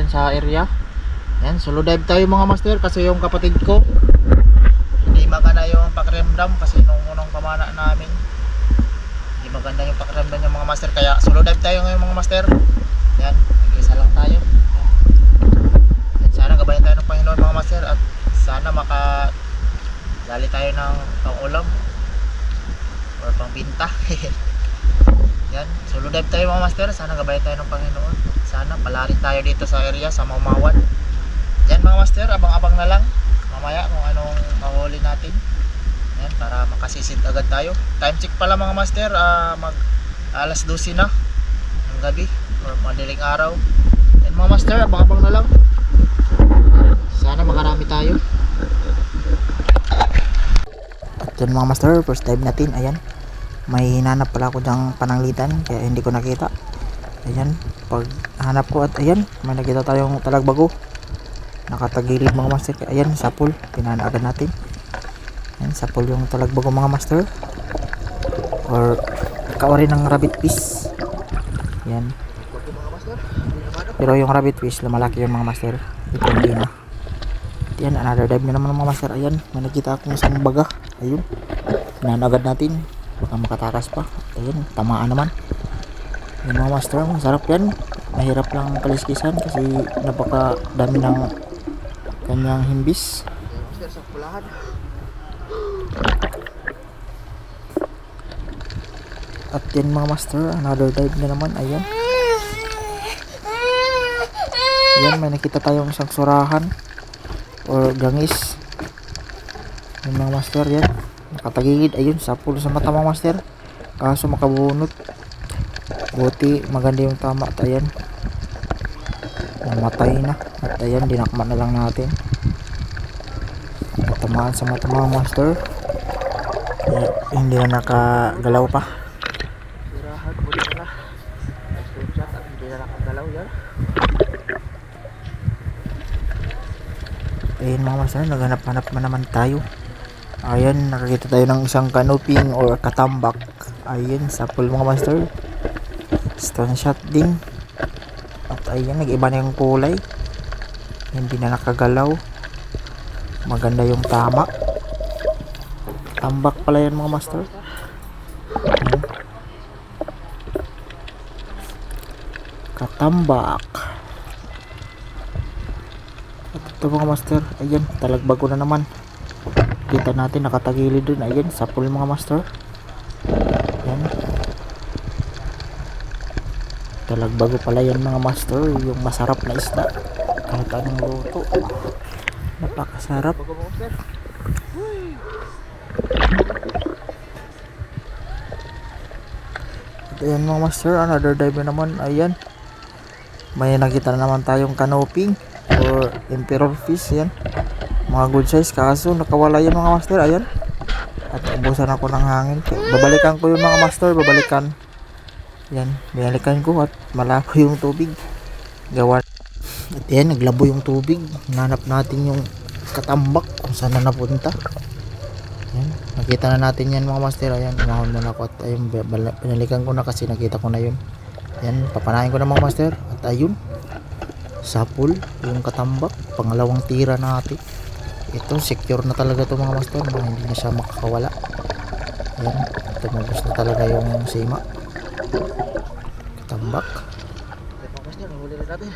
Natin sa area. Yan, solo dive tayo mga master kasi yung kapatid ko hindi maganda yung pakiramdam kasi nung unang pamana namin hindi maganda yung pakiramdam ng mga master kaya solo dive tayo ngayon mga master. Yan, nag-isa lang tayo. Yan, sana gabayan tayo ng Panginoon mga master at sana maka dali tayo ng pang-ulam or pang-binta. Yan, solo dive tayo mga master. Sana gabayan tayo ng Panginoon. Sana palarin tayo dito sa area, sa Maumawan. Yan mga master, abang-abang na lang. Mamaya kung anong mahuli natin. Yan, para makasisid agad tayo. Time check pala mga master, ah, mag alas 12 na ng gabi or madaling araw. Yan mga master, abang-abang na lang. Sana makarami tayo. At yun mga master, first dive natin. Ayan may hinanap pala ako dyang pananglitan kaya hindi ko nakita ayan pag hanap ko at ayan may nakita tayong talagbago nakatagilid mga master ayan sapul pinana agad natin. Ayan sapul yung talagbago mga master. Or kaori ng rabbit fish. Yan pero yung rabbit fish lumalaki yung mga master. Ito hindi na. Yan another dive na naman mga master. Ayan may nakita akong isang baga. Ayun pinana agad natin. Baka makatakas pa. Ayun tamaan naman yung mga master masarap yan mahirap lang kaliskisan kasi napaka dami ng kanyang himbis. At yan mga master another dive na naman ayan yan may nakita tayong isang surahan or gangis. Yung mga master yan nakatagilid ayun sapul sa mata mga master kaso makabunot buti maganda yung tama at ayan. Namatay na at ayan dinakma na lang natin. Natamaan sa mata mga master. Eh, hindi na nakagalaw pa. Sirahan buti na. At hindi na nakagalaw yan. Ayun mga master naghanap-hanap na naman tayo. Ayan, nakakita tayo ng isang canoping or katambak. Ayan, sa pool mga master. Stone shot din. At ayan, nag-iba na yung kulay. Hindi na nakagalaw. Maganda yung tama. Tambak pala yan mga master. Ayan. Katambak. At ito mga master, ayan, talagbago na naman kita natin nakatagilid dun ayan sa pool mga master yan talagbago pala yan mga master yung masarap na isda. Kahit anong luto. Napakasarap. Ayan mga master another dive na naman. Ayan. May nakita na naman tayong canoping or emperor fish yan mga good size kaso nakawala yan mga master. Ayan. At ubusan ako ng hangin. Babalikan ko yung mga master babalikan yan. Binalikan ko at malabo yung tubig. Gawa at yan naglabo yung tubig. Nanap natin yung katambak kung saan na napunta. Yan. Nakita na natin yan mga master. Ayan umahon muna ako at ayun binalikan ko na kasi nakita ko na yun. Yan papanahin ko na mga master. At ayun sapul yung katambak pangalawang tira natin. Ito secure na talaga to mga master hindi na siya makakawala. Ayan tumubos na talaga yung sima Ito mga master, nahuli rin natin.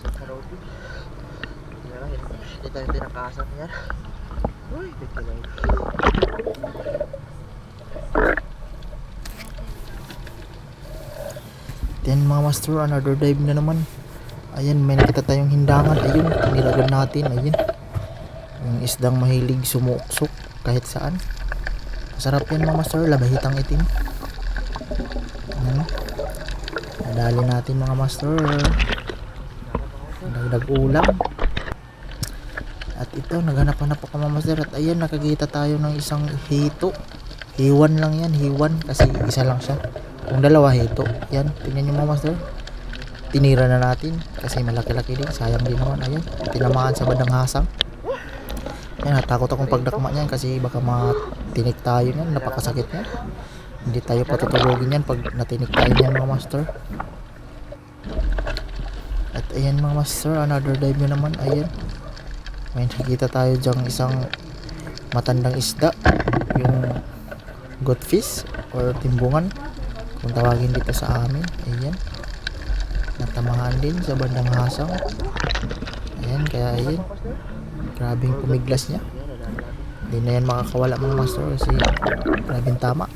Sa karaoke. Hindi lang, hindi tayo tinakasan niya. Uy, bigyan lang. Then mga master, another dive na naman. Ayan, may nakita tayong hindangan. Ayun, tinilagan natin. Ayun. Yung isdang mahilig sumuksok kahit saan. Masarap yan mga master, labahitang itim. Ano? Nadali natin mga master. Dagdag ulam. At ito, naghanap-hanap ako mga master. At ayan, nakakita tayo ng isang hito. Hiwan lang yan, hiwan. Kasi isa lang siya. Kung dalawa hito. Yan, tingnan nyo mga master. Tinira na natin. Kasi malaki-laki din. Sayang din naman. Ayan, tinamaan sa badang hasang. Yan, natakot akong pagdakma niyan kasi baka matinik tayo niyan. Napakasakit niyan. Hindi tayo patutulogin yan pag natinik tayo niyan mga master. At ayan mga master, another dive nyo naman. Ayan. May nakita tayo dyang isang matandang isda. Yung goldfish or timbungan. Kung tawagin dito sa amin. Ayan. Natamahan din sa bandang hasang. Ayan, kaya ayan. Grabing pumiglas niya. Hindi na yan makakawala mga master kasi grabing tama.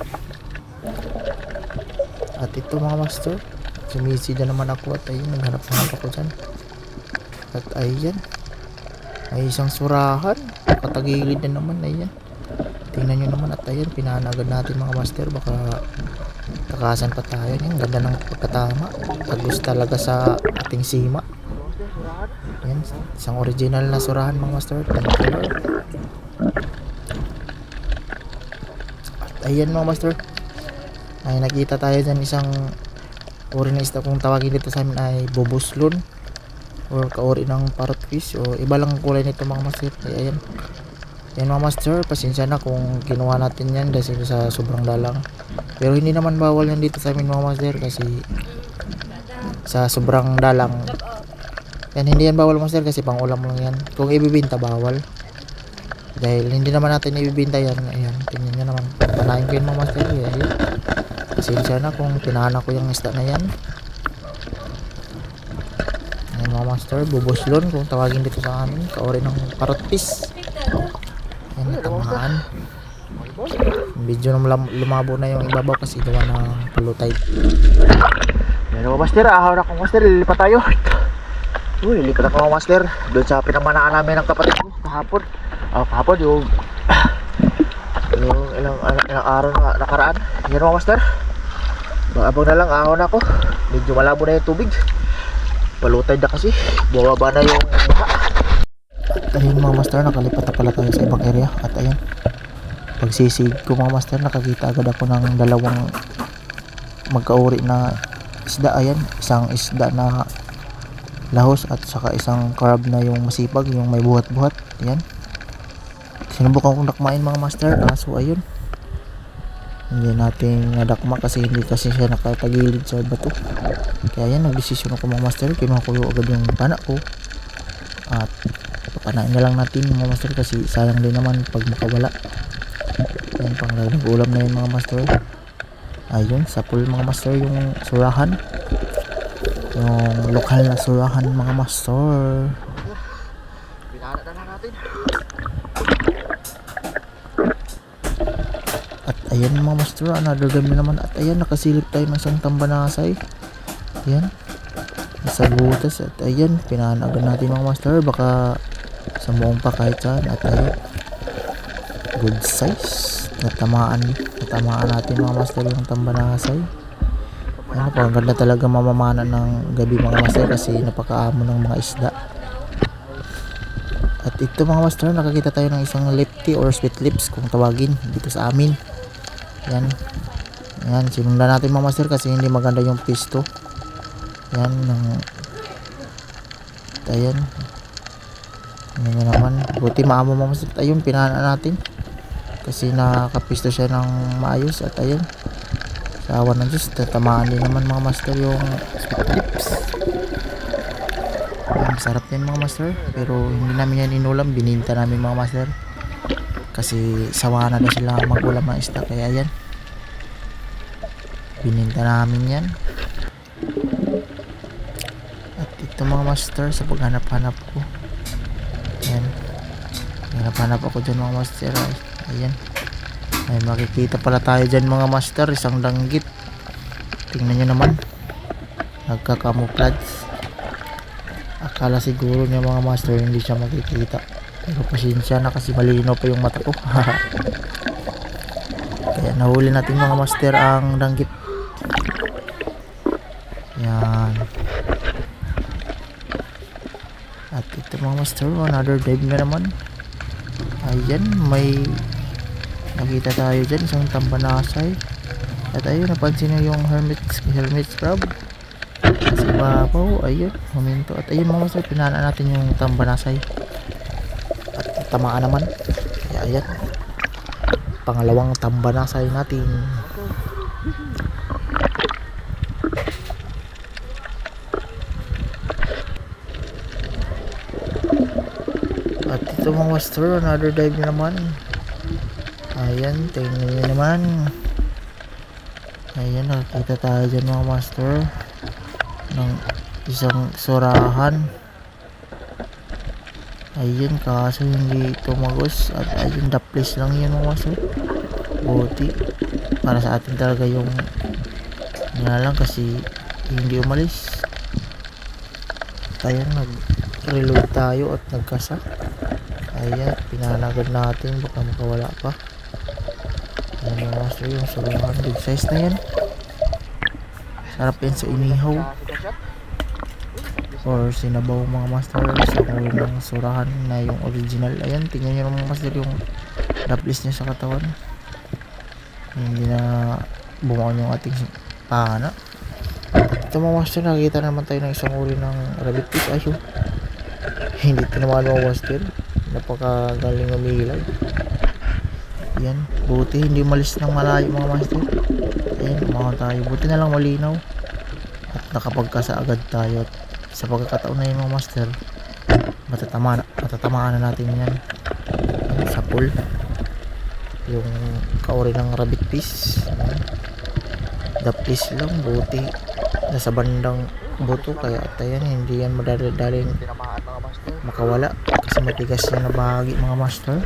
At ito mga master, sumisi na naman ako at ayun, naghanap-hanap ako dyan. At ayan, may isang surahan, katagilid na naman, ayan. Tingnan nyo naman at ayan, pinanagan natin mga master, baka takasan pa tayo. Yan, ganda ng pagkatama. Tagos talaga sa ating sima. Yan, isang original na surahan mga master. Thank you. At ayan mga master. Ay nakita tayo dyan isang uri na isda kung tawagin dito sa amin ay boboslon or kauri ng parrot fish o iba lang ang kulay nito mga master. Ay, ayan. Yan mga master, pasensya na kung ginawa natin yan dahil sa sobrang dalang. Pero hindi naman bawal yan dito sa amin mga master kasi sa sobrang dalang yan hindi yan bawal master kasi pang ulam lang yan. Kung ibibinta bawal. Dahil hindi naman natin ibibinta yan. Ayan, tingnan nyo naman. Panahin ko yun mga master. Ayan. Pasensya na kung tinahan ko yung isda na yan. Ayan mga master, bubuslon kung tawagin dito sa amin. Kaori ng parrot fish. Ayan, natamaan. Yung Medyo nung lumabo na yung ibabaw kasi gawa ng pulutay. Ayan mga master, ahon ako master. Lilipat tayo. Uy, lilipat ako mga master. Doon sa pinamanaan namin ng kapatid ko kahapon. Ah, kahapon yung yung ilang, ilang, ilang araw na nakaraan. Yan mga master. Abang na lang, ahon ako. Medyo malabo na yung tubig. Palutay na kasi. Bumaba na yung baha. Ayun mga master, nakalipat na pala tayo sa ibang area. At ayun, pagsisig ko mga master, nakakita agad ako ng dalawang magkauri na isda. Ayan, isang isda na lahos at saka isang carb na yung masipag, yung may buhat-buhat. Ayan. Sinubukan kong dakmain mga master, kaso ayun. Hindi natin nadakma kasi hindi kasi siya nakatagilid sa bato. Kaya yan, nagdesisyon ako mga master, kinuha ko agad yung pana ko. At papanain na lang natin mga master kasi sayang din naman pag makawala. Yan, pang ulam na yun mga master. Ayun, sa pool mga master yung surahan yung lokal na surahan mga master binana na lang natin at ayan mga master another game na naman. At ayan nakasilip tayo ng isang tambanasay. Ayan. Nasa butas. At ayan pinanagan natin mga master. Baka samuong pa kahit saan. At ayan. Good size. Natamaan natamaan natin mga master yung tambanasay. Ano po, ang ganda talaga mamamana ng gabi mga master kasi napakaamo ng mga isda. At ito mga master, nakakita tayo ng isang lefty or sweet lips kung tawagin dito sa amin. Yan. Yan, sinundan natin mga master kasi hindi maganda yung pisto. Yan, ng... Ayan. Yan na naman. Buti maamo mga master. Ayun, pinana natin. Kasi nakapisto siya ng maayos. At ayun. Sa awan ng Diyos, tatamaan din naman mga master yung sweet lips. Ang sarap din mga master. Pero hindi namin yan inulam. Bininta namin mga master. Kasi sawa na daw sila magulam ng isda. Kaya yan. Bininta namin yan. At ito mga master sa paghanap-hanap ko. Ayan. Hanap-hanap ako dyan mga master. Ay, Ayan. Ay makikita pala tayo dyan mga master. Isang langgit. Tingnan nyo naman. Nagkakamuflage. Akala siguro niya mga master hindi siya makikita. Pero pasensya na kasi malinaw pa yung mata ko. Kaya nahuli natin mga master ang langgit. Yan. At ito mga master, another dive na naman. Ayan, may nakita tayo dyan, isang tambanasay. At ayun, napansin nyo yung hermit, hermit crab. Sa ibabaw, ayun, huminto. At ayun mga master, pinana natin yung tambanasay. At tamaan naman. Ayan, pangalawang tambanasay natin. At ito mga master, another dive na naman. Ayan, tingnan nyo naman. Ayan, nakikita tayo dyan mga master. Ng isang surahan. Ayun, kaso hindi tumagos. At ayun, daplis lang yun mga master. Buti. Para sa atin talaga yung nga lang kasi hindi umalis. Tayo nag-reload tayo at nagkasa. Ayan, pinanagad natin. Baka makawala pa. Ayan mga master, yung surahan. Big size na yan. Sarap yan sa inihaw. Or sinabaw mga master sa kulay ng surahan na yung original. Ayan, tingnan nyo mga master yung daplis niya sa katawan. Hindi na bumaon yung ating pana. Ito mga master, nakikita naman tayo ng isang uri ng rabbit fish. Ayun. Hindi tinamaan mga master. Napakagaling umilag. Yan. Buti hindi malis ng malayo mga master. Ayan, umahan tayo. Buti na lang malinaw. At nakapagkasa agad tayo. At sa pagkakataon na yun mga master, matatama na, matatamaan na natin yan. Sa pool. Yung kauri ng rabbit fish. The fish lang. Buti. Nasa bandang buto. Kaya at ayan, hindi yan madali-daling makawala. Kasi matigas yan na bahagi mga master.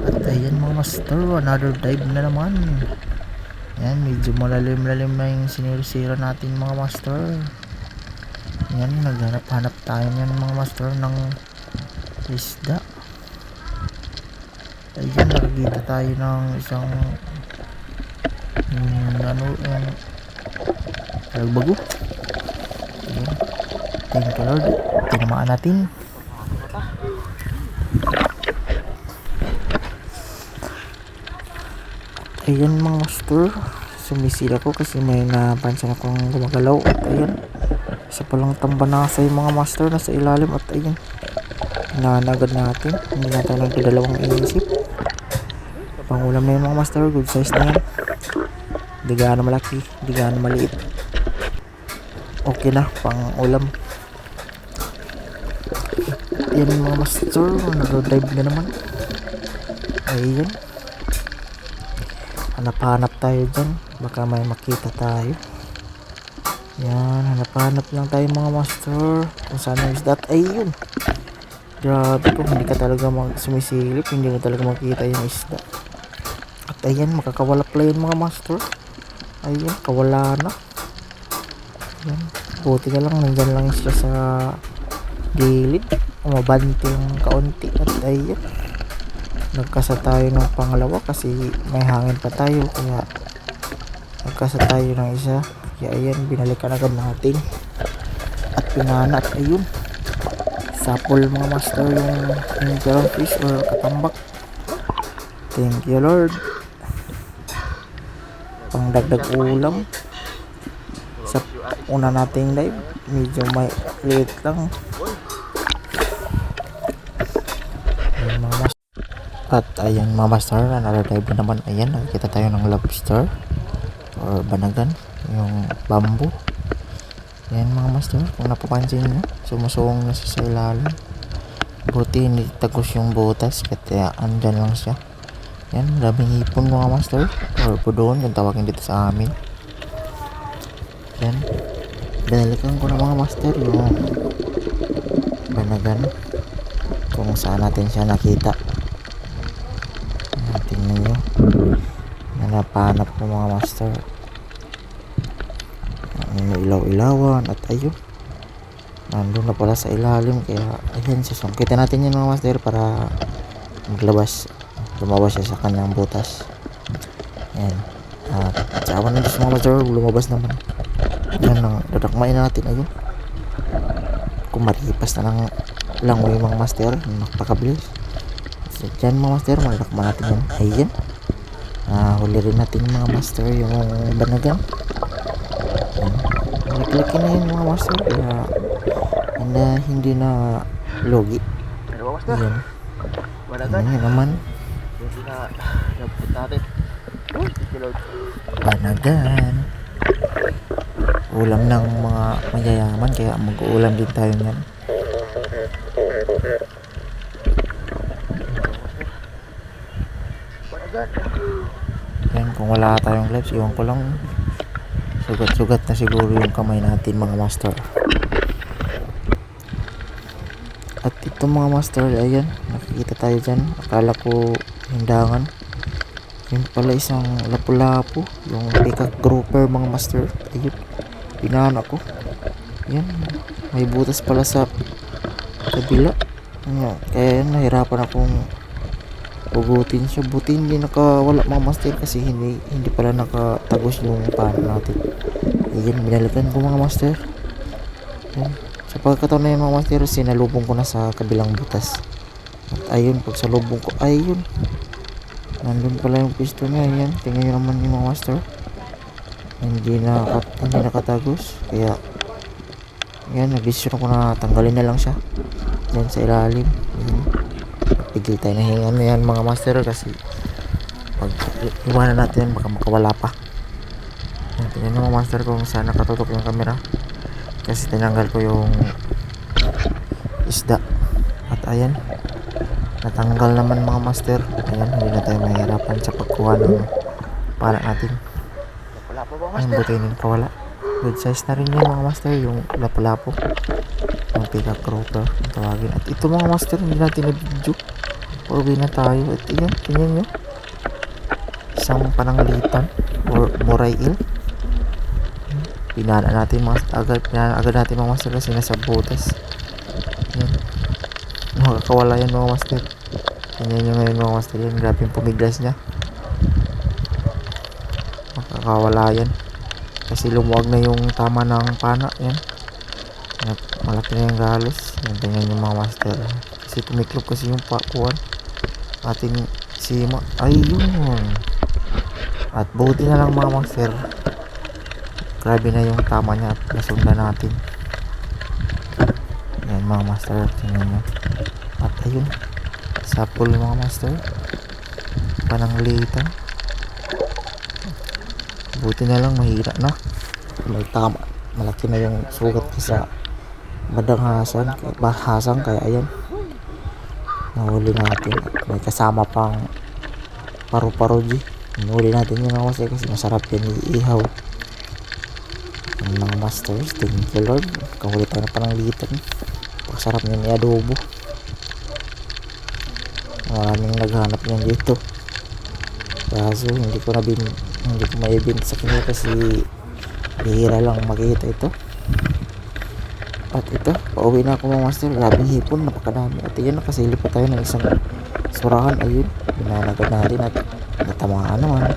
At ayan mga master, another dive na naman. Ayan, medyo malalim-lalim na yung sinirisira natin mga master. Ayan, naghanap-hanap tayo yan mga master ng isda. Ayan, nakikita tayo ng isang hmm, ano, yung talbago. Thank you Lord. Tinamaan natin. Ayan mga master. Sumisira ko kasi may napansin akong gumagalaw. At ayan. Isa palang tambanasa yung mga master nasa ilalim. At ayan. Nanagad natin. Hindi na tayo nagdadalawang inisip. Pangulam na yung mga master. Good size na yan. Hindi malaki. Hindi maliit. Okay na. Pang ulam. Yan mga master. Nag-dive na naman. Ayan. Hanap-hanap tayo dyan. Baka may makita tayo. Yan hanap-hanap lang tayo mga master. Kung saan yung isda ayun. Grabe kung hindi ka talaga mag sumisilip. Hindi mo talaga makita yung isda. At ayan makakawala pala yun mga master. Ayun kawala na. Yan buti ka lang nandyan lang siya sa gilid umabante yung kaunti at ayun nagkasa tayo ng pangalawa kasi may hangin pa tayo kaya nagkasa tayo ng isa. Kaya ayan binalikan agad natin. At pinana ayun. Sapol mga master yung yung fish or katambak. Thank you lord. Pangdagdag ulam. Sa una nating live medyo may liit lang at ayan mga master, another dive na naman. Ayan, nakikita tayo ng lobster or banagan, yung bamboo. Ayan mga master, kung napapansin nyo, sumusong na siya sa ilalim. Buti hindi tagos yung butas, kaya andyan lang siya. Ayan, maraming ipon mga master, or budon, yung tawagin dito sa amin. yan binalikan ko na mga master yung banagan kung saan natin siya nakita nanapanap ko mga master. Ang ilaw-ilawan at ayun. Nandun na pala sa ilalim kaya ayan susungkitan natin yun mga master para maglabas lumabas siya sa kanyang butas. Ayan. At sa awan ng Diyos mga master lumabas naman. Yan ang dadakmain natin ayun. Kung maripas na ng langoy mga master napakabilis. So dyan mga master madakma natin yan ayan ah huli rin natin mga master yung banagan. Ayan. Malaki na yun mga master kaya na hindi na logi Ano ayan. Banagan. ayan naman. Banagan. Ulam ng mga mayayaman kaya mag-uulam din tayo niyan Banagan. yan kung wala tayong gloves iwan ko lang. Sugat-sugat na siguro yung kamay natin mga master. At ito mga master ayan nakikita tayo dyan. Akala ko hindangan. Yun pala isang lapu-lapu. Yung peacock grouper mga master. Ayun pinana ko yan may butas pala sa kabila. Kaya nahirapan akong ugutin siya. Buti hindi nakawala mga master kasi hindi hindi pala nakatagos yung pan natin. Ayan binalikan ko mga master. Yan sa pagkataon na yun mga master sinalubong ko na sa kabilang butas. At ayun pag salubong ko ayun. Nandun pala yung pisto niya. Ayan tingnan nyo naman yung mga master. Hindi na hindi nakatagos. Kaya yan nag-decision ako na tanggalin na lang siya. Yan sa ilalim. Ayan pigil tayo na hingan na yan mga master kasi pag iwanan natin yan baka makawala pa. Yan, tingnan nyo mga master kung saan nakatutok yung camera. Kasi tinanggal ko yung isda. At ayan natanggal naman mga master. Ayan hindi na tayo mahirapan sa pagkuha ng para natin. Ayun buti yung kawala. Good size na rin yun mga master yung lapu-lapu. Yung grouper ang tawagin. At ito mga master hindi natin na video pauwi na tayo. At iyan tingnan nyo. Isang pananglitan or moray eel pinana natin mga agad pinana agad natin mga master kasi nasa butas. Yan makakawala yan mga master. Tingnan nyo ngayon mga master yan. Grabe yung pumiglas niya. Makakawala yan. Kasi lumuwag na yung tama ng pana. Yan. Malaki na yung galos. Yan tingnan nyo mga master. Kasi tumiklop kasi yung pakuan ating sima ayun. At buti na lang mga master grabe na yung tama niya at nasundan natin. Yan mga master. Tingnan nyo at ayun. Sapul mga master. Pananglitan buti na lang mahira na. May tama. Malaki na yung sugat ko sa badang hasan bahasan. Kaya ayan nahuli natin. May kasama pang paru-paro G. Nahuli natin mga master kasi masarap yan iihaw ang mga masters thank you lord. Kahuli tayo na pananglitan pagkasarap niyan i-adobo maraming naghanap niyan dito. Kaso hindi ko na bin hindi ko maibenta sa kanila kasi bihira lang makita ito at ito pauwi na ako mga master grabing hipon napakadami at yun nakasilip pa tayo ng isang surahan. Ayun binanagan natin at natamaan naman.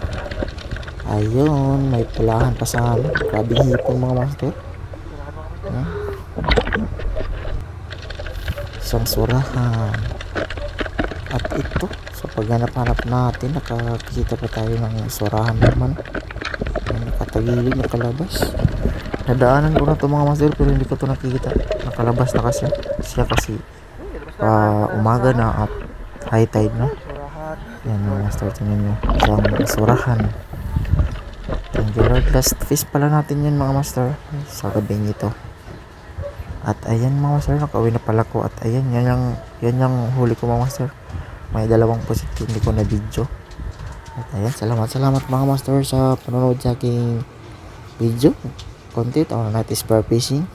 Ayun may pulahan pa sa amin grabing hipon mga master Ayan. isang surahan. At ito sa paghanap-hanap natin nakakita pa tayo ng surahan naman. Ayan, nakatagilid nakalabas nadaanan ko na to mga master pero hindi ko to nakikita. Nakalabas na kasi siya kasi pa umaga na at high tide na yan mga master tingnan nyo. Isang surahan. Thank you lord. Last fish pala natin yun mga master sa gabing ito. At ayan mga master nakauwi na pala ko. At ayan yan yung, yan yung huli ko mga master. May dalawang positive hindi ko na video. At ayan salamat salamat mga master sa panonood sa aking video content or not spare fishing.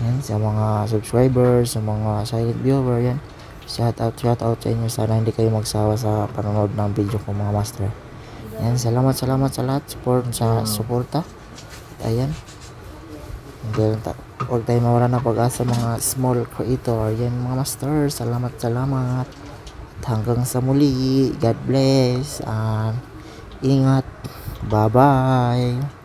Yan, sa mga subscribers, sa mga silent viewer, yan. Shout out, shout out sa inyo. Sana hindi kayo magsawa sa panonood ng video ko mga master. Yan, salamat, salamat sa lahat. Support sa suporta. At ayan. Ta- huwag tayo mawala ng pag-asa mga small creator. Yan mga master. Salamat, salamat. At hanggang sa muli. God bless. And ingat. Bye-bye.